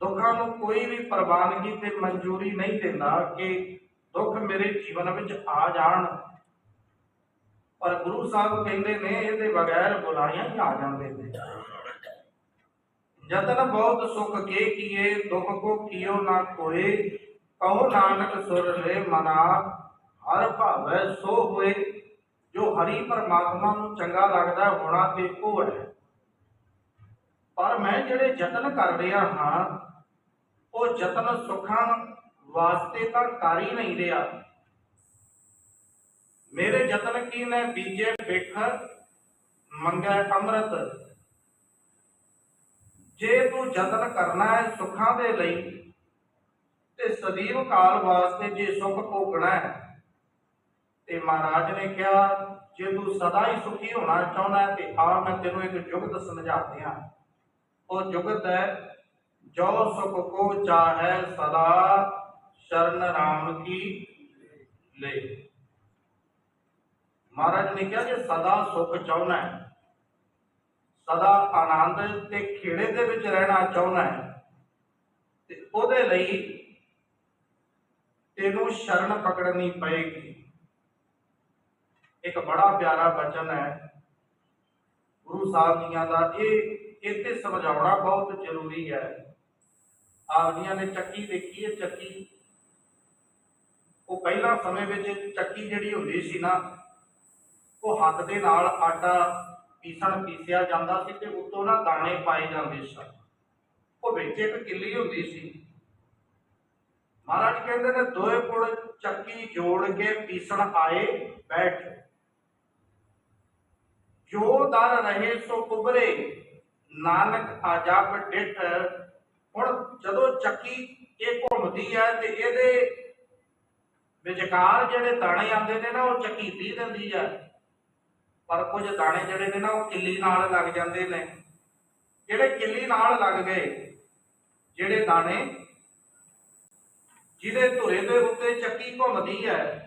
ਦੁੱਖਾਂ ਨੂੰ ਕੋਈ ਵੀ ਪ੍ਰਵਾਨਗੀ ਤੇ ਮਨਜ਼ੂਰੀ ਨਹੀਂ ਦਿੰਦਾ ਕਿ ਦੁੱਖ ਮੇਰੇ ਜੀਵਨ ਵਿੱਚ ਆ ਜਾਣ। ਪਰ ਗੁਰੂ ਸਾਹਿਬ ਕਹਿੰਦੇ ਨੇ, ਇਹਦੇ ਬਗੈਰ ਬੁਲਾਈਆਂ ਹੀ ਆ ਜਾਂਦੇ ਨੇ। ਜਤਨ ਬਹੁਤ ਸੁਖ ਕੇ ਕੀਏ, ਦੁਖ ਕੋ ਕੀਓ ਨਾ ਕੋਏ, ਕਹੋ ਨਾਨਕ ਸੁਰ ਲੈ ਮਨਾ, ਹਰ ਭਾਵੈ ਸੋ ਹੋਏ। ਜੋ ਹਰੀ ਪਰਮਾਤਮਾ ਨੂੰ ਚੰਗਾ ਲੱਗਦਾ ਹੋਣਾ ਤੇ ਉਹ ਹੈ। ਪਰ ਮੈਂ ਜਿਹੜੇ ਯਤਨ ਕਰ ਰਿਹਾ ਹਾਂ ਉਹ ਯਤਨ ਸੁਖਾਂ ਵਾਸਤੇ ਤਾਂ ਕਰ ਹੀ ਨਹੀਂ ਰਿਹਾ। ਮੇਰੇ ਯਤਨ ਕੀ ਨੇ ਬੀਜੇ ਬਿਖ ਮੰਗੈ ਅੰਮ੍ਰਿਤ। ਜੇ ਤੂੰ ਯਤਨ ਕਰਨਾ ਹੈ ਸੁੱਖਾਂ ਦੇ ਲਈ, ਤੇ ਸਦੀਵ ਕਾਲ ਵਾਸਤੇ ਜੇ ਸੁੱਖ ਭੋਗਣਾ ਹੈ, ਤੇ ਮਹਾਰਾਜ ਨੇ ਕਿਹਾ, ਜੇ ਤੂੰ ਸਦਾ ਹੀ ਸੁਖੀ ਹੋਣਾ ਚਾਹੁੰਦਾ ਤੇ ਆ ਮੈਂ ਤੈਨੂੰ ਇੱਕ ਜੁਗਤ ਸਮਝਾਉਂਦੇ ਹਾਂ ਉਹ ਜੁਗਤ ਹੈ ਜੋ ਸੁਖ ਕੋ ਚਾਹੈ ਸਦਾ ਸ਼ਰਨ ਰਾਮ ਕੀ ਲੈ। ਮਹਾਰਾਜ ਨੇ ਕਿਹਾ ਜੇ ਸਦਾ ਸੁਖ ਚਾਹੁੰਦਾ ਹੈ, ਸਦਾ ਆਨੰਦ ਤੇ ਖੇੜੇ ਦੇ ਵਿੱਚ ਰਹਿਣਾ ਚਾਹੁੰਦਾ ਹੈ, ਤੇ ਉਹਦੇ ਲਈ ਤੈਨੂੰ ਸ਼ਰਨ ਪਕੜਨੀ ਪਏਗੀ। ਇੱਕ ਬੜਾ ਪਿਆਰਾ ਬਚਨ ਹੈ। ਗੁਰੂ ਸਾਹਿਬ ਜੀਆਂ ਦਾ ਇਹ ਇੱਥੇ ਸਮਝਾਉਣਾ ਬਹੁਤ ਜ਼ਰੂਰੀ ਹੈ। ਆਪ ਨੇ ਚੱਕੀ ਦੇਖੀ ਹੈ, ਚੱਕੀ। ਉਹ ਪਹਿਲਾਂ ਸਮੇਂ ਵਿੱਚ ਚੱਕੀ ਜਿਹੜੀ ਹੁੰਦੀ ਸੀ ਨਾ, ਉਹ ਹੱਥ ਦੇ ਨਾਲ ਆਟਾ ਪੀਸਣ, ਪੀਸਿਆ ਜਾਂਦਾ ਸੀ ਤੇ ਉੱਤੋਂ ਨਾ ਦਾਣੇ ਪਾਏ ਜਾਂਦੇ ਸਨ ਉਹ ਵਿੱਚ ਇੱਕ ਕਿੱਲੀ ਹੁੰਦੀ ਸੀ। ਮਹਾਰਾਜ ਕਹਿੰਦੇ ਨੇ, ਦੋਏ ਪੁੜ ਚੱਕੀ ਜੋੜ ਕੇ ਪੀਸਣ ਆਏ, ਬੈਠ। ਜੋ ਦਰ ਰਹੇ ਸੋ ਕੁਬਰੇ, ਨਾਨਕ ਆਜਾ ਡਿਠ ਹੁਣ ਜਦੋਂ ਚੱਕੀ ਇਹ ਘੁੰਮਦੀ ਹੈ ਤੇ ਇਹਦੇ ਵਿਚਕਾਰ ਜਿਹੜੇ ਦਾਣੇ ਆਉਂਦੇ ਨੇ ਨਾ, ਉਹ ਚੱਕੀ ਪੀ ਦਿੰਦੀ ਹੈ ਪਰ ਕੁਝ ਦਾਣੇ ਜਿਹੜੇ ਨੇ ਨਾ, ਉਹ ਕਿੱਲੀ ਨਾਲ ਲੱਗ ਜਾਂਦੇ ਨੇ। ਜਿਹੜੇ ਕਿੱਲੀ ਨਾਲ ਲੱਗ ਗਏ, ਜਿਹੜੇ ਦਾਣੇ ਜਿਹਦੇ ਧੁਰੇ ਦੇ ਉੱਤੇ ਚੱਕੀ ਘੁੰਮਦੀ ਹੈ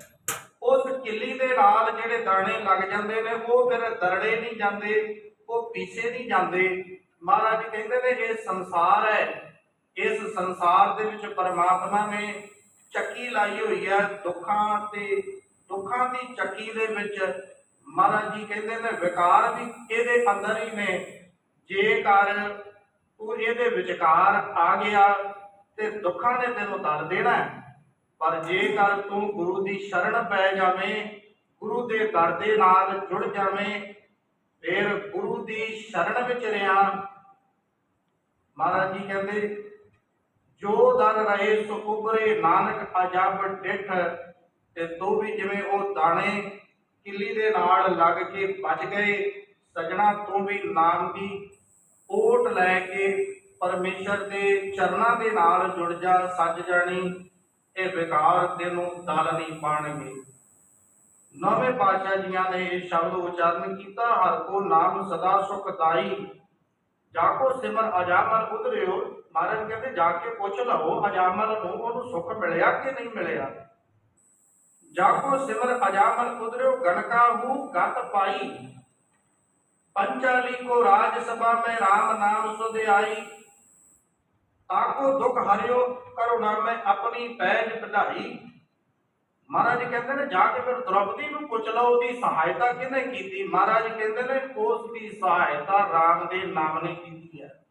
ਉਸ ਕਿੱਲੀ ਦੇ ਨਾਲ ਜਿਹੜੇ ਦਾਣੇ ਲੱਗ ਜਾਂਦੇ ਨੇ, ਉਹ ਫਿਰ ਦਰੜੇ ਨਹੀਂ ਜਾਂਦੇ, ਉਹ ਪੀਸੇ ਨਹੀਂ ਜਾਂਦੇ। ਮਹਾਰਾਜ ਕਹਿੰਦੇ ਨੇ, ਇਹ ਸੰਸਾਰ ਹੈ। ਇਸ ਸੰਸਾਰ ਦੇ ਵਿੱਚ ਪਰਮਾਤਮਾ ਨੇ ਚੱਕੀ ਲਾਈ ਹੋਈ ਹੈ। ਦੁੱਖਾਂ ਤੇ, ਦੁੱਖਾਂ ਦੀ ਚੱਕੀ ਦੇ ਵਿੱਚ ਮਹਾਰਾਜ ਜੀ ਕਹਿੰਦੇ ਨੇ, ਵਿਕਾਰ ਵੀ ਇਹਦੇ ਅੰਦਰ ਹੀ ਨੇ। ਜੇਕਰ ਤੂੰ ਇਹਦੇ ਵਿਚਕਾਰ ਆ ਗਿਆ ਤੇ ਦੁੱਖਾਂ ਨੇ ਤੈਨੂੰ ਦਰ ਦੇਣਾ ਪਰ ਜੇਕਰ ਤੂੰ ਗੁਰੂ ਦੀ ਸ਼ਰਨ ਪੈ ਜਾਵੇਂ, ਗੁਰੂ ਦੇ ਦਰ ਦੇ ਨਾਲ ਜੁੜ ਜਾਵੇਂ, ਫਿਰ ਗੁਰੂ ਦੀ ਸ਼ਰਨ ਵਿੱਚ ਰਿਆਂ। ਮਹਾਰਾਜ ਜੀ ਕਹਿੰਦੇ ਜੋ ਦਰ ਰਹੇ ਸੋ ਉਬਰੇ ਨਾਨਕ ਅਜਬ ਡਿਠ ਤੇ ਤੂੰ ਵੀ ਜਿਵੇਂ ਉਹ ਦਾਣੇ ਕਿੱਲੀ ਦੇ ਨਾਲ ਲੱਗ ਕੇ ਬਚ ਗਏ, ਸਜਣਾ ਤੂੰ ਵੀ ਨਾਮ ਦੀ ਓਟ ਲੈ ਕੇ ਪਰਮੇਸ਼ਰ ਦੇ ਚਰਨਾਂ ਦੇ ਨਾਲ ਜੁੜ ਜਾ ਸੱਜ ਜਾਣੀ, ਇਹ ਵਿਕਾਰ ਤੈਨੂੰ ਦਲ ਨਹੀਂ ਪਾਣਗੇ। ਨਵੇਂ ਪਾਤਸ਼ਾਹ ਜੀਆਂ ਨੇ ਇਹ ਸ਼ਬਦ ਉਚਾਰਨ ਕੀਤਾ, ਹਰ ਕੋ ਨਾਮ ਸਦਾ ਸੁਖਦਾਈ। ਜਾ ਕੋ ਸਿਮਰ ਅਜਾਮਲ ਉਤਰਿਓ ਮਹਾਰਾਜ ਕਹਿੰਦੇ, ਜਾ ਕੇ ਪੁੱਛ ਲਓ ਅਜਾਮਲ ਨੂੰ, ਉਹਨੂੰ ਸੁੱਖ ਮਿਲਿਆ ਕਿ ਨਹੀਂ ਮਿਲਿਆ? ਜਾ ਸਿਮਰ ਅਜਾਮਲ ਉਤਰਿਓ ਗਨਕਾਹੂ ਗਤ ਪਾਈ। ਪੰਚਾਲੀ ਕੋ ਰਾਜ ਸਭਾ ਮੈਂ RAM ਨਾਮ ਸੁਧ ਆਈ ਤਾਕੋ ਦੁਖ ਹਰਿਓ ਕਰੁਣਾ ਮੈਂ ਆਪਣੀ ਪੈਜ ਵਧਾਈ। ਮਹਾਰਾਜ ਕਹਿੰਦੇ ਨੇ, ਜਾ ਕੇ ਫਿਰ ਦ੍ਰੋਪਦੀ ਨੂੰ ਪੁੱਛ ਲਓ, ਉਹਦੀ ਸਹਾਇਤਾ ਕਿਹਨੇ ਕੀਤੀ? ਮਹਾਰਾਜ ਕਹਿੰਦੇ ਨੇ, ਉਸ ਦੀ ਸਹਾਇਤਾ RAM ਦੇ ਨਾਮ ਨੇ ਕੀਤੀ ਹੈ।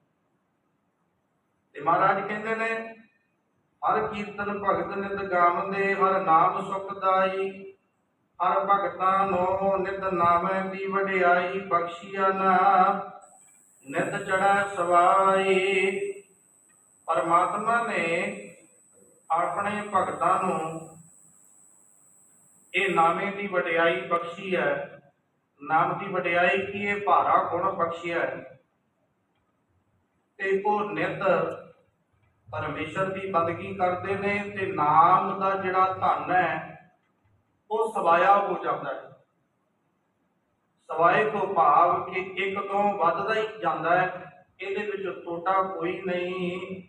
ਤੇ ਮਹਾਰਾਜ ਕਹਿੰਦੇ ਨੇ, ਹਰ ਕੀਰਤਨ ਭਗਤ ਨਿਤ ਗਾਵੰਦੇ ਹਰ ਨਾਮ ਸੁਖਦਾਈ ਹਰ ਭਗਤਾਂ ਨੂੰ ਨਿਤ ਨਾਮੈ ਦੀ ਵਡਿਆਈ, ਬਖਸ਼ੀਆ ਨਾ, ਨਿਤ ਚੜਾ ਸਵਾਈ। ਪਰਮਾਤਮਾ ਨੇ ਆਪਣੇ ਭਗਤਾਂ ਨੂੰ ਇਹ ਨਾਮੇ ਦੀ ਵਡਿਆਈ ਬਖਸ਼ੀ ਹੈ। ਨਾਮ ਦੀ ਵਡਿਆਈ ਕੀ ਇਹ ਭਾਰਾ ਗੁਣ ਬਖਸ਼ਿਆ ਹੈ। ਤੇ ਉਹ ਨਿਤ ਪਰਮੇਸ਼ਰ ਦੀ ਬੰਦਗੀ ਕਰਦੇ ਨੇ ਤੇ ਨਾਮ ਦਾ ਜਿਹੜਾ ਧਨ ਹੈ, ਉਹ ਸਵਾਇਆ ਹੋ ਜਾਂਦਾ ਹੈ। ਸਵਾਏ ਤੋਂ ਭਾਵ ਕਿ ਇੱਕ ਤੋਂ ਵੱਧਦਾ ਹੀ ਜਾਂਦਾ ਹੈ। ਇਹਦੇ ਵਿੱਚ ਟੋਟਾ ਕੋਈ ਨਹੀਂ।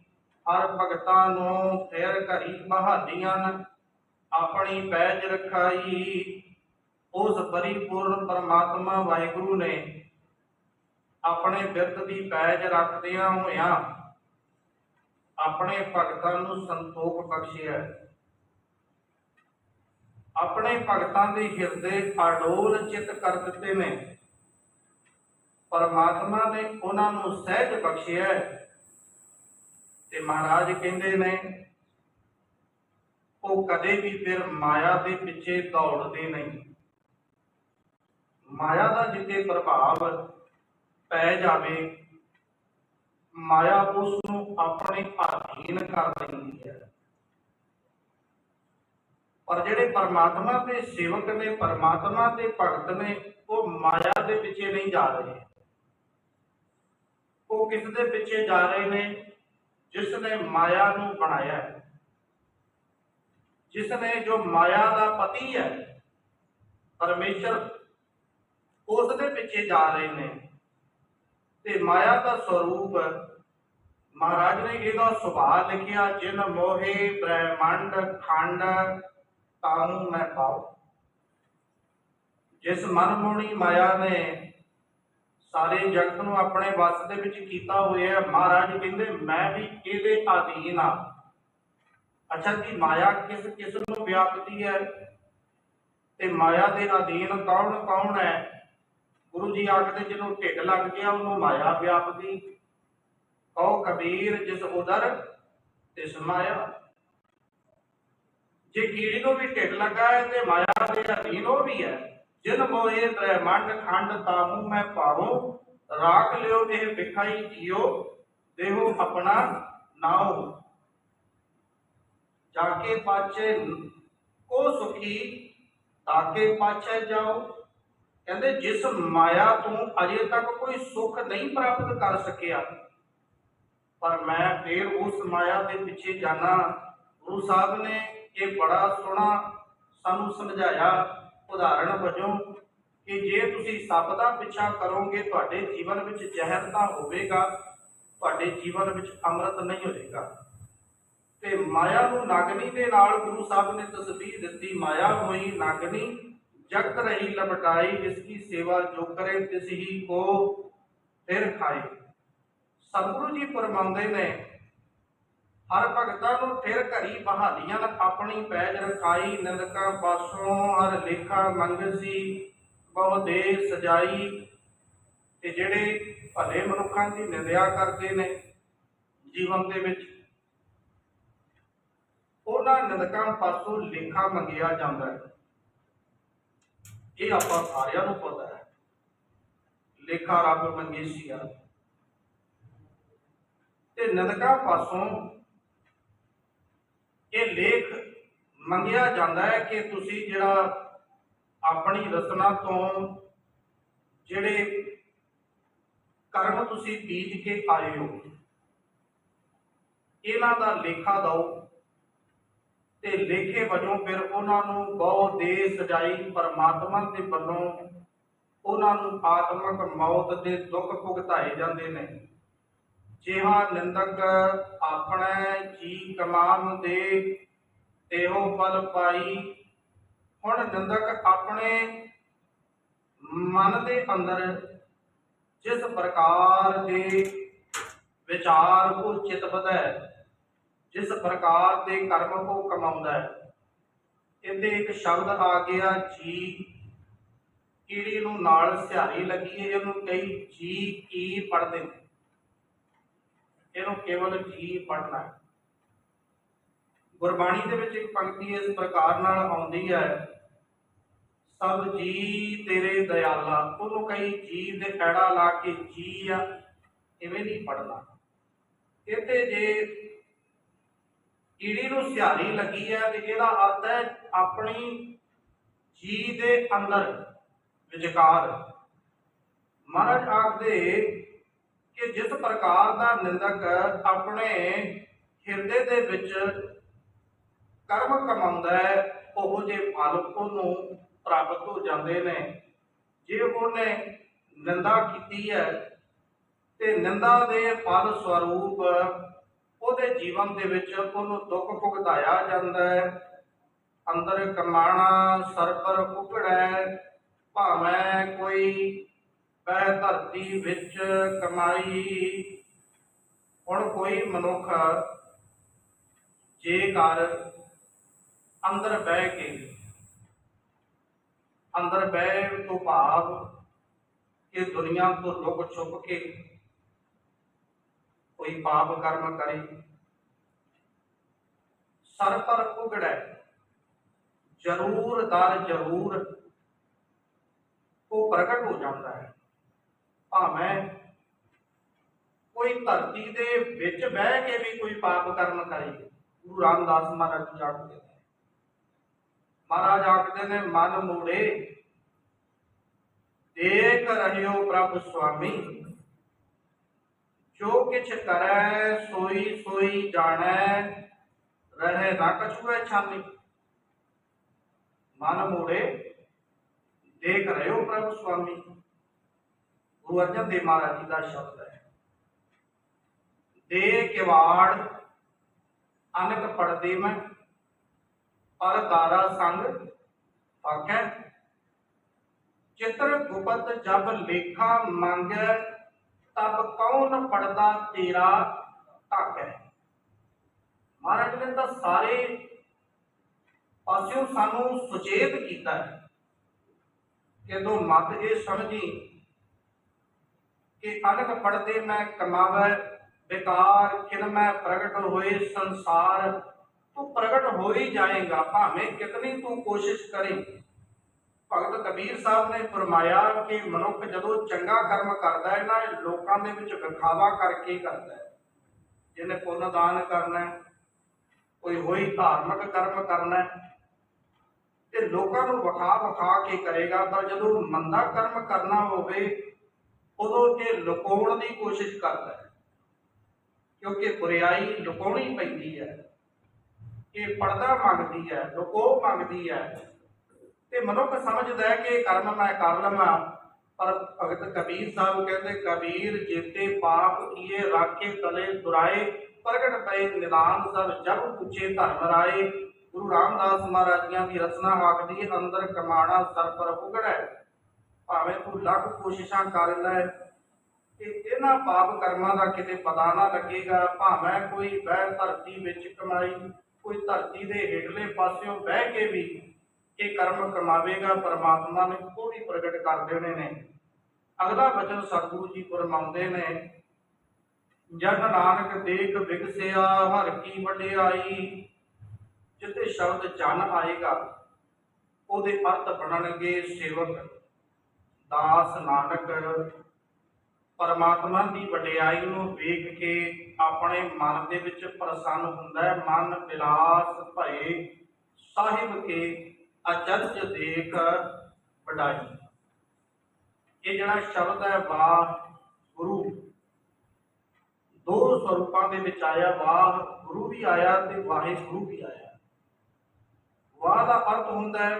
ਹਰ ਭਗਤਾਂ ਨੂੰ ਫੇਰ ਘਰੀ ਬਹਾਦੀਆਂ ਆਪਣੀ ਪੈਜ ਰਖਾਈ। ਉਸ ਪਰਿਪੂਰਨ ਪਰਮਾਤਮਾ ਵਾਹਿਗੁਰੂ ਨੇ ਆਪਣੇ ਬਿਰਤ ਦੀ ਪੈਜ ਰੱਖਦਿਆਂ ਹੋਇਆਂ ਆਪਣੇ ਭਗਤਾਂ ਨੂੰ ਸੰਤੋਖ ਬਖਸ਼ਿਆ। ਆਪਣੇ ਭਗਤਾਂ ਦੇ ਹਿਰਦੇ ਅਡੋਲ ਚਿੱਤ ਕਰ ਦਿੱਤੇ ਨੇ। ਪਰਮਾਤਮਾ ਨੇ ਉਹਨਾਂ ਨੂੰ ਸਹਿਜ ਬਖਸ਼ਿਆ। ਤੇ ਮਹਾਰਾਜ ਕਹਿੰਦੇ ਨੇ ਉਹ ਕਦੇ ਵੀ ਫਿਰ ਮਾਇਆ ਦੇ ਪਿੱਛੇ ਦੌੜਦੇ ਨਹੀਂ। ਮਾਇਆ ਦਾ ਜਿੱਤੇ ਪ੍ਰਭਾਵ ਪੈ ਜਾਵੇ, ਮਾਇਆ ਉਸ ਨੂੰ ਆਪਣੇ ਅਧੀਨ ਕਰ ਲੈਂਦੀ ਹੈ। ਪਰ ਜਿਹੜੇ ਪਰਮਾਤਮਾ ਦੇ ਸੇਵਕ ਨੇ, ਪਰਮਾਤਮਾ ਦੇ ਭਗਤ ਨੇ, ਉਹ ਮਾਇਆ ਦੇ ਪਿੱਛੇ ਨਹੀਂ ਜਾ ਰਹੇ। ਉਹ ਕਿਸ ਦੇ ਪਿੱਛੇ ਜਾ ਰਹੇ ਨੇ? ਜਿਸ ਨੇ ਮਾਇਆ ਨੂੰ ਬਣਾਇਆ ਹੈ। ਜਿਸ ਨੇ ਜੋ ਮਾਇਆ ਦਾ ਪਤੀ ਹੈ, ਪਰਮੇਸ਼ਰ, ਉਸ ਦੇ ਪਿੱਛੇ ਜਾ ਰਹੇ ਨੇ। ਤੇ ਮਾਇਆ ਦਾ ਸਰੂਪ ਮਹਾਰਾਜ ਨੇ ਇਹਦਾ ਸੁਭਾਅ ਲਿਖਿਆ, ਜਿਨ ਮੋਹੇ ਬ੍ਰਹਮੰਡ ਖੰਡ ਤਾਨੂੰ ਮੈਂ ਪਾਉ। ਜਿਸ ਮਨਮੋਹਣੀ ਮਾਇਆ ਨੇ ਸਾਰੇ ਜਗਤ ਨੂੰ ਆਪਣੇ ਵਸ ਦੇ ਵਿੱਚ ਕੀਤਾ ਹੋਇਆ ਮਹਾਰਾਜ ਕਹਿੰਦੇ, ਮੈਂ ਵੀ ਇਹਦੇ ਅਧੀਨ ਆ ਅੱਛਾ ਜੀ, ਮਾਇਆ ਕਿਸ ਕਿਸ ਨੂੰ ਵਿਆਪਦੀ ਹੈ? ਤੇ ਮਾਇਆ ਦੇ ਅਧੀਨ ਕੌਣ ਕੌਣ ਹੈ? ਗੁਰੂ ਜੀ ਆਖਦੇ ਜਿਹਨੂੰ ਢਿੱਡ ਲੱਗ ਗਿਆ, ਉਹਨੂੰ ਮਾਇਆ ਵਿਆਪਦੀ ਕਹੋ ਕਬੀਰ ਜਿਸ ਉਦਰ ਤਿਸ ਮਾਇਆ ਜੇ ਕੀੜੀ ਨੂੰ ਵੀ ਢਿੱਡ ਲੱਗਾ ਹੈ ਤੇ ਮਾਇਆ ਦੇ ਅਧੀਨ ਉਹ ਵੀ ਹੈ। ਜਿਨ ਮੋਏ ਬ੍ਰਹਮੰਡ ਖੰਡ ਤਾਹੂ ਮੈਂ ਪਾਵੋ ਰਾਖ ਲਿਓ ਇਹ ਵਿਖਾਈ ਜੀਓ, ਦੇਹੋ ਆਪਣਾ ਨਾਉ। ਜਾਕੇ ਪਾਛੇ ਕੋ ਸੁਖੀ ਤਾਕੇ ਪਾਛੇ ਜਾਓ। ਕਹਿੰਦੇ, ਜਿਸ ਮਾਇਆ ਤੋਂ ਅਜੇ ਤੱਕ ਕੋਈ ਸੁੱਖ ਨਹੀਂ ਪ੍ਰਾਪਤ ਕਰ ਸਕਿਆ, ਪਰ ਮੈਂ ਫੇਰ ਉਸ ਮਾਇਆ ਦੇ ਪਿੱਛੇ ਜਾਣਾ। ਗੁਰੂ ਸਾਹਿਬ ਨੇ ਇਹ ਬੜਾ ਸੋਹਣਾ ਸਾਨੂੰ ਸਮਝਾਇਆ। ਉਦਾਹਰਣ ਵਜੋਂ ਕਿ ਜੇ ਤੁਸੀਂ ਸੱਪ ਦਾ ਪਿੱਛਾ ਕਰੋਗੇ, ਤੁਹਾਡੇ ਜੀਵਨ ਵਿੱਚ ਜ਼ਹਿਰ ਤਾਂ ਹੋਵੇਗਾ, ਤੁਹਾਡੇ ਜੀਵਨ ਵਿੱਚ ਅੰਮ੍ਰਿਤ ਨਹੀਂ ਹੋਵੇਗਾ। ਤੇ ਮਾਇਆ ਨੂੰ ਨਾਗਨੀ ਦੇ ਨਾਲ ਗੁਰੂ ਸਾਹਿਬ ਨੇ ਤਸਵੀਰ ਦਿੱਤੀ, ਮਾਇਆ ਹੋਈ ਨਾਗਨੀ ਜਗਤ ਰਹੀ ਲਪਟਾਈ, ਇਸ ਕੀ ਸੇਵਾ ਜੋ ਕਰੇ ਤਿਸ ਹੀ ਕੋ ਫਿਰ ਖਾਏ। ਸਤਿਗੁਰੂ ਜੀ ਫਰਮਾਉਂਦੇ ਨੇ, ਹਰ ਭਗਤਾਂ ਨੂੰ ਫਿਰ ਘਰੀ ਬਹਾਲੀਆਂ ਆਪਣੀ ਪੈਜ ਰਖਾਈ ਨਿੰਦਕਾਂ ਪਾਸੋਂ ਹਰ ਲੇਖਾ ਮੰਗਸੀ, ਬਹੁ ਦੇ ਸਜਾਈ। ਤੇ ਜਿਹੜੇ ਭਲੇ ਮਨੁੱਖਾਂ ਦੀ ਨਿੰਦਿਆ ਕਰਦੇ ਨੇ, ਜੀਵਨ ਦੇ ਵਿੱਚ ਉਹਨਾਂ ਨੰਦਕਾਂ ਪਾਸੋਂ ਲੇਖਾ ਮੰਗਿਆ ਜਾਂਦਾ ਹੈ। ਇਹ ਆਪਾਂ ਸਾਰਿਆਂ ਨੂੰ ਪਤਾ ਹੈ। ਲੇਖਾ ਰੱਬ ਮੰਗੇਸੀਆ ਤੇ ਨਿੰਦਕਾਂ ਪਾਸੋਂ ਇਹ ਲੇਖ ਮੰਗਿਆ ਜਾਂਦਾ ਹੈ ਕਿ ਤੁਸੀਂ ਜਿਹੜਾ ਆਪਣੀ ਰਸਨਾ ਤੋਂ ਜਿਹੜੇ ਕਰਮ ਤੁਸੀਂ ਬੀਜ ਕੇ ਆਏ ਹੋ, ਇਹਨਾਂ ਦਾ ਲੇਖਾ ਦਿਓ। ਤੇ ਲੇਖੇ ਵਜੋਂ ਫਿਰ ਉਹਨਾਂ ਨੂੰ ਬਹੁ ਦੇ ਸਜਾਈ ਪਰਮਾਤਮਾ ਦੇ ਵੱਲੋਂ ਉਹਨਾਂ ਨੂੰ ਆਤਮਕ ਮੌਤ ਦੇ ਦੁੱਖ ਭੁਗਤਾਏ ਜਾਂਦੇ ਨੇ। ਜਿਹਾ ਨਿੰਦਕ ਆਪਣੇ ਜੀ ਕਮਾਮ ਦੇ ਇਹੋ ਫਲ ਪਾਈ, ਹੁਣ ਨਿੰਦਕ ਆਪਣੇ ਮਨ ਦੇ ਅੰਦਰ ਜਿਸ ਪ੍ਰਕਾਰ ਦੇ ਵਿਚਾਰ ਉਹ ਚਿਤ ਵਧੈ। ਜਿਸ ਪ੍ਰਕਾਰ ਦੇ ਕਰਮ ਕੋ ਕਮਾਉਂਦਾ ਹੈ। ਇਹਦੇ ਇੱਕ ਸ਼ਬਦ ਆ ਗਿਆ, ਜੀ। ਕੀੜੀ ਨੂੰ ਨਾਲ ਸਿਹਾਰੀ ਲੱਗੀ ਹੈ, ਇਹਨੂੰ ਕਈ ਜੀ ਕੀ ਪੜਦੇ ਨੇ ਇਹਨੂੰ ਕੇਵਲ ਜੀ ਪੜਨਾ ਹੈ। ਗੁਰਬਾਣੀ ਦੇ ਵਿੱਚ ਇੱਕ ਪੰਕਤੀ ਇਸ ਪ੍ਰਕਾਰ ਨਾਲ ਆਉਂਦੀ ਹੈ, ਸਭ ਜੀ ਤੇਰੇ ਦਇਆਲਾ ਉਹਨੂੰ ਕਈ ਜੀ ਦੇ ਐੜਾ ਲਾ ਕੇ ਜੀ ਆ, ਇਵੇਂ ਨਹੀਂ ਪੜਨਾ ਇੱਥੇ ਜੇ ਕੀੜੀ ਨੂੰ ਸਿਆਰੀ ਲੱਗੀ ਹੈ ਤੇ ਇਹਦਾ ਅਰਥ ਹੈ ਆਪਣੀ ਜੀ ਦੇ ਅੰਦਰ ਵਿਚਕਾਰ। ਮਹਾਰਾਜ ਆਖਦੇ ਕਿ ਜਿਸ ਪ੍ਰਕਾਰ ਦਾ ਨਿੰਦਕ ਆਪਣੇ ਹਿਰਦੇ ਦੇ ਵਿੱਚ ਕਰਮ ਕਮਾਉਂਦਾ ਹੈ, ਉਹ ਜੇ ਫਲ ਉਹਨੂੰ ਪ੍ਰਾਪਤ ਹੋ ਜਾਂਦੇ ਨੇ। ਜੇ ਉਹਨੇ ਨਿੰਦਾ ਕੀਤੀ ਹੈ ਤੇ ਨਿੰਦਾ ਦੇ ਫਲ ਸਵਰੂਪ ਉਹਦੇ ਜੀਵਨ ਦੇ ਵਿੱਚ ਉਹਨੂੰ ਦੁੱਖ ਭੁਗਤਾਇਆ ਜਾਂਦਾ ਹੈ। ਅੰਦਰ ਕਮਾਣਾ ਸਰਬਰ ਉਕੜੈ ਭਾਵੇਂ ਕੋਈ ਬਹਿ ਧਰਤੀ ਵਿੱਚ ਕਮਾਈ, ਹੁਣ ਕੋਈ ਮਨੁੱਖ ਜੇਕਰ ਅੰਦਰ ਬਹਿ ਕੇ, ਅੰਦਰ ਬਹਿ ਤੋਂ ਭਾਵ ਕਿ ਦੁਨੀਆ ਤੋਂ ਲੁਕ ਛੁਪ ਕੇ ਕੋਈ ਪਾਪ ਕਰਮ ਕਰੇ। ਸਰ ਪਰ ਉਗੜੈ। ਜ਼ਰੂਰ ਦਰ ਜ਼ਰੂਰ। ਉਹ ਪ੍ਰਗਟ ਹੋ ਜਾਂਦਾ ਹੈ। ਭਾਵੇਂ ਕੋਈ ਧਰਤੀ ਦੇ ਵਿੱਚ ਬਹਿ ਕੇ ਵੀ ਕੋਈ ਪਾਪ ਕਰਮ ਕਰੇ। ਗੁਰੂ ਰਾਮਦਾਸ ਮਹਾਰਾਜ ਜੀ ਆਖਦੇ ਨੇ। ਮਹਾਰਾਜ ਆਖਦੇ ਨੇ, ਮਨ ਮੋੜੇ। ਦੇਖ ਰਹਿਓ ਪ੍ਰਭ ਸੁਆਮੀ। ਜੋ ਕਿਛ ਕਰੈ ਸੋਈ ਸੋਈ ਜਾਣੈ ਰਹੇ ਨਾ ਕਛੁਐ ਛਾਨੀ ਮਨ ਮੂੜੇ ਦੇਖ ਰਹਿਓ ਪ੍ਰਭ ਸੁਆਮੀ ਗੁਰੂ ਅਰਜਨ ਦੇਵ ਮਹਾਰਾਜ ਜੀ ਦਾ ਸ਼ਬਦ ਹੈ ਦੇ ਕਿਵਾੜ ਅਨਕ ਪੜਦੇ ਮੈਂ ਪਰ ਤਾਰਾ ਸੰਗ ਪਾਕੈ ਚਿੱਤਰ ਗੁਪਤ ਜਬ ਲੇਖਾ ਮੰਗੈ ਤਬ ਕੌਣ ਪੜਦਾ ਤੇਰਾ ਢਾਕੈ ਮਹਾਰਾਜ ਨੇ ਤਾਂ ਸਾਰੇ ਪਾਸਿਓਂ ਸਾਨੂੰ ਸੁਚੇਤ ਕੀਤਾ ਹੈ ਕਿ ਮਤ ਇਹ ਸਮਝੀ ਕਿ ਅਨਕ ਪੜਦੇ ਮੈਂ ਕਮਾਵੈ, ਬੇਕਾਰ ਕਿਨ ਪ੍ਰਗਟ ਹੋਏ ਸੰਸਾਰ, ਤੂੰ ਪ੍ਰਗਟ ਹੋ ਹੀ ਜਾਏਗਾ, ਭਾਵੇਂ ਕਿਤਨੀ ਤੂੰ ਕੋਸ਼ਿਸ਼ ਕਰੇ। ਭਗਤ ਕਬੀਰ ਸਾਹਿਬ ਨੇ ਫਰਮਾਇਆ ਕਿ ਮਨੁੱਖ ਜਦੋਂ ਚੰਗਾ ਕਰਮ ਕਰਦਾ ਹੈ ਨਾ ਲੋਕਾਂ ਦੇ ਵਿੱਚ ਵਿਖਾਵਾ ਕਰਕੇ ਕਰਦਾ ਹੈ। ਜਿਹਨੇ ਪੁੰਨ ਦਾਨ ਕਰਨਾ ਕੋਈ ਹੋਈ ਧਾਰਮਿਕ ਕਰਮ ਕਰਨਾ ਤੇ ਲੋਕਾਂ ਨੂੰ ਵਿਖਾ ਵਿਖਾ ਕੇ ਕਰੇਗਾ। ਪਰ ਜਦੋਂ ਮੰਦਾ ਕਰਮ ਕਰਨਾ ਹੋਵੇ, ਉਦੋਂ ਇਹ ਲੁਕਾਉਣ ਦੀ ਕੋਸ਼ਿਸ਼ ਕਰਦਾ ਹੈ। ਕਿਉਂਕਿ ਬੁਰੀਾਈ ਲੁਕਾਉਣੀ ਪੈਂਦੀ ਹੈ। ਇਹ ਪਰਦਾ ਮੰਗਦੀ ਹੈ, ਲੁਕੋ ਮੰਗਦੀ ਹੈ। ਤੇ ਮਨੁੱਖ ਸਮਝਦਾ ਹੈ ਕਿ ਕਰਮ ਮੈਂ ਕਰ ਲਵਾਂ। ਪਰ ਭਗਤ ਕਬੀਰ ਸਾਹਿਬ ਕਹਿੰਦੇ, ਕਬੀਰ ਜੇਤੇ ਪਾਪ ਕੀਏ, ਰਾਖੇ ਤਲੇ ਦੁਰਾਏ, ਪ੍ਰਗਟ ਪਏ ਨਿਦਾਨ ਸਭ ਜਬ ਪੁੱਛੇ ਧਰਮ ਰਾਏ। ਗੁਰੂ ਰਾਮਦਾਸ ਮਹਾਰਾਜੀਆਂ ਦੀ ਰਚਨਾ ਆਖਦੀ ਹੈ, ਅੰਦਰ ਕਮਾਣਾ ਸਰ ਪਰ ਉਗੜੈ, ਭਾਵੇਂ ਤੂੰ ਲੱਖ ਕੋਸ਼ਿਸ਼ਾਂ ਕਰ ਲੈ। ਕਿ ਇਹਨਾਂ ਪਾਪ ਕਰਮਾਂ ਦਾ ਕਿਤੇ ਪਤਾ ਨਾ ਲੱਗੇਗਾ, ਭਾਵੇਂ ਕੋਈ ਬਹਿ ਧਰਤੀ ਵਿੱਚ ਕਮਾਈ, ਕੋਈ ਧਰਤੀ ਦੇ ਹੇਠਲੇ ਪਾਸਿਓਂ ਬਹਿ ਕੇ ਵੀ ਇਹ ਕਰਮ ਕਮਾਵੇਗਾ ਪਰਮਾਤਮਾ ਨੇ ਉਹ ਪ੍ਰਗਟ ਕਰ ਦੇਣੇ ਨੇ। ਅਗਲਾ ਬਚਨ ਸਤਿਗੁਰੂ ਜੀ ਫਰਮਾਉਂਦੇ ਨੇ, ਜਨ ਨਾਨਕ ਦੇਖ ਵਿਗਸਿਆ ਹਰ ਕੀ ਵਡਿਆਈ ਜਿੱਤੇ ਸ਼ਬਦ ਜਨ ਆਏਗਾ, ਉਹਦੇ ਅਰਥ ਬਣਨਗੇ ਸੇਵਕ, ਦਾਸ ਨਾਨਕ। ਪਰਮਾਤਮਾ ਦੀ ਵਡਿਆਈ ਨੂੰ ਵੇਖ ਕੇ ਆਪਣੇ ਮਨ ਦੇ ਵਿੱਚ ਪ੍ਰਸੰਨ ਹੁੰਦਾ ਹੈ, ਮਨ ਬਿਲਾਸ ਭਏ ਸਾਹਿਬ ਕੇ ਅਚਰਜ ਦੇਖ ਵਡਾਈ। ਇਹ ਜਿਹੜਾ ਸ਼ਬਦ ਹੈ ਵਾਹ ਗੁਰੂ ਦੋ ਸਰੂਪਾਂ ਦੇ ਵਿੱਚ ਆਇਆ ਵਾਹ ਗੁਰੂ ਵੀ ਆਇਆ ਤੇ ਵਾਹਿਗੁਰੂ ਵੀ ਆਇਆ। ਵਾਹ ਦਾ ਅਰਥ ਹੁੰਦਾ ਹੈ,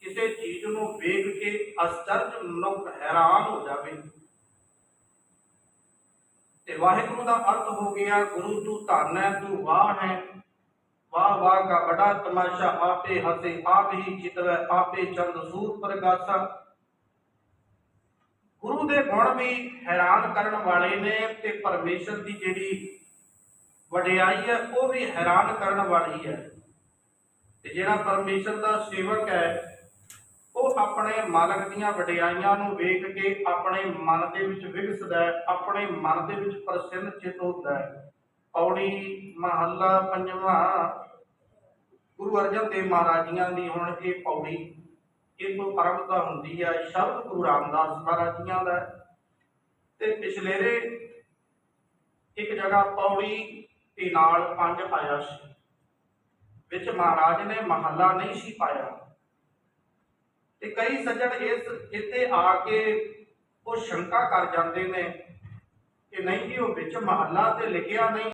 ਕਿਸੇ ਚੀਜ਼ ਨੂੰ ਵੇਖ ਕੇ ਅਚਰਜ ਮਨੁੱਖ ਹੈਰਾਨ ਹੋ ਜਾਵੇ। ਤੇ ਵਾਹਿਗੁਰੂ ਦਾ ਅਰਥ ਹੋ ਗਿਆ, ਗੁਰੂ ਤੂੰ ਧੰਨ ਹੈ, ਤੂੰ ਵਾਹ ਹੈ ਵਾਹ ਵਾਹ ਕਾ ਬੜਾ ਤਮਾਸ਼ਾ, ਆਪੇ ਹਸੇ, ਆਪ ਹੀ ਚਿਤਵੈ ਆਪੇ ਚੰਦ ਸੂਰ ਪ੍ਰਗਾਸਾ ਗੁਰੂ ਦੇ ਗੁਣ ਵੀ ਹੈਰਾਨ ਕਰਨ ਵਾਲੇ ਨੇ ਤੇ ਪਰਮੇਸ਼ਰ ਦੀ ਜਿਹੜੀ ਵਡਿਆਈ ਹੈ, ਉਹ ਵੀ ਹੈਰਾਨ ਕਰਨ ਵਾਲੀ ਹੈ। ਤੇ ਜਿਹੜਾ ਪਰਮੇਸ਼ਰ ਦਾ ਸੇਵਕ ਹੈ, ਉਹ ਆਪਣੇ ਮਾਲਕ ਦੀਆਂ ਵਡਿਆਈਆਂ ਨੂੰ ਵੇਖ ਕੇ ਆਪਣੇ ਮਨ ਦੇ ਵਿੱਚ ਵਿਗਸਦਾ ਹੈ, ਆਪਣੇ ਮਨ ਦੇ ਵਿੱਚ ਪ੍ਰਸੰਨ ਚਿਤ ਹੁੰਦਾ ਹੈ। ਪੌੜੀ ਮਹੱਲਾ ਪੰਜਵਾਂ। ਗੁਰੂ ਅਰਜਨ ਦੇਵ ਮਹਾਰਾਜੀਆਂ ਦੀ ਹੁਣ ਇਹ ਪੌੜੀ ਇਹ ਤੋਂ ਆਰੰਭਤਾ ਹੁੰਦੀ ਹੈ ਸ਼ਬਦ ਗੁਰੂ ਰਾਮਦਾਸ ਮਹਾਰਾਜੀਆਂ ਦਾ। ਤੇ ਪਿਛਲੇਰੇ ਇੱਕ ਜਗ੍ਹਾ ਪੌੜੀ ਦੇ ਨਾਲ ਪੰਜ ਪਾਇਆ ਸੀ। ਵਿੱਚ ਮਹਾਰਾਜ ਨੇ ਮਹੱਲਾ ਨਹੀਂ ਸੀ ਪਾਇਆ। ਤੇ ਕਈ ਸੱਜਣ ਇਸ ਇੱਥੇ ਆ ਕੇ ਉਹ ਸ਼ੰਕਾ ਕਰ ਜਾਂਦੇ ਨੇ ਕਿ ਨਹੀਂ ਜੀ, ਉਹ ਵਿੱਚ ਮਹੱਲਾ ਤੇ ਲਿਖਿਆ ਨਹੀਂ।